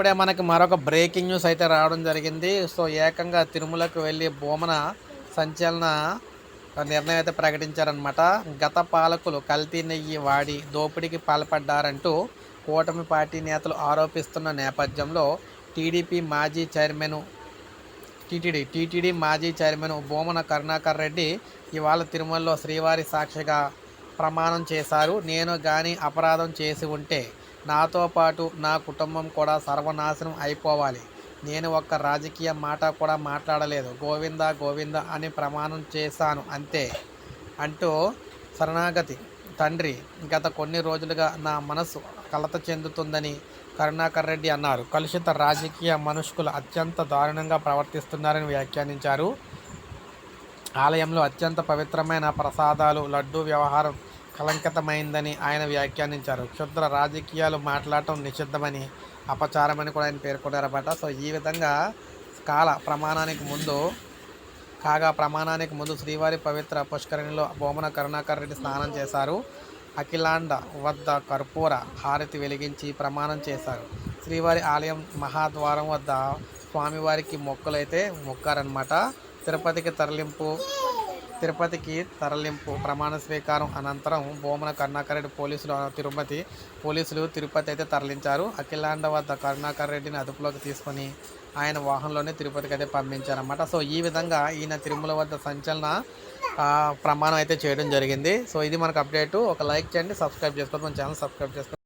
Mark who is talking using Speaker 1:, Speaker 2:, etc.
Speaker 1: ఇప్పుడే మనకి మరొక బ్రేకింగ్ న్యూస్ అయితే రావడం జరిగింది. సో ఏకంగా తిరుమలకు వెళ్ళి బోమన సంచలన నిర్ణయం అయితే ప్రకటించారనమాట గత పాలకులు కల్తీ నెయ్యి వాడి దోపిడీకి పాల్పడ్డారంటూ కూటమి పార్టీ నేతలు ఆరోపిస్తున్న నేపథ్యంలో టీడీపీ మాజీ చైర్మన్ టీటీడీ టీటీడీ మాజీ చైర్మన్ బోమన కరుణాకర్ రెడ్డి ఇవాళ తిరుమలలో శ్రీవారి సాక్షిగా ప్రమాణం చేశారు. నేను కానీ అపరాధం చేసి ఉంటే నాతో పాటు నా కుటుంబం కూడా సర్వనాశనం అయిపోవాలి. నేను ఒక్క రాజకీయ మాట కూడా మాట్లాడలేదు. గోవింద గోవింద అని ప్రమాణం చేశాను అంతే. అంటూ శరణాగతి తండ్రి గత కొన్ని రోజులుగా నా మనసు కలత చెందుతుందని కరుణాకర్ రెడ్డి అన్నారు. కలుషిత రాజకీయ మనుషులు అత్యంత దారుణంగా ప్రవర్తిస్తున్నారని వ్యాఖ్యానించారు. ఆలయంలో అత్యంత పవిత్రమైన ప్రసాదాలు లడ్డూ వ్యవహారం కలంకితమైందని ఆయన వ్యాఖ్యానించారు. క్షుద్ర రాజకీయాలు మాట్లాడటం నిషిద్ధమని అపచారమని కూడా ఆయన పేర్కొన్నారన్నమాట సో ఈ విధంగా కాల ప్రమాణానికి ముందు కాగా ప్రమాణానికి ముందు శ్రీవారి పవిత్ర పుష్కరిణిలో బోమన కరుణాకర్ రెడ్డి స్నానం చేశారు. అఖిలాండ వద్ద కర్పూర హారతి వెలిగించి ప్రమాణం చేశారు. శ్రీవారి ఆలయం మహాద్వారం వద్ద స్వామివారికి మొక్కలైతే మొక్కారనమాట తిరుపతికి తరలింపు తిరుపతికి తరలింపు ప్రమాణ స్వీకారం అనంతరం బోమన కరుణాకర్రెడ్డి పోలీసులు తిరుపతి పోలీసులు తిరుపతి అయితే తరలించారు. అఖిలాండ వద్ద కరుణాకర్ రెడ్డిని అదుపులోకి తీసుకొని ఆయన వాహనంలోనే తిరుపతికి అయితే పంపించారన్నమాట. సో ఈ విధంగా ఈయన తిరుమల వద్ద సంచలన ప్రమాణం అయితే చేయడం జరిగింది. సో ఇది మనకు అప్డేట్. ఒక లైక్ చేయండి సబ్స్క్రైబ్ చేసుకోండి మన ఛానల్ సబ్స్క్రైబ్ చేసుకోండి.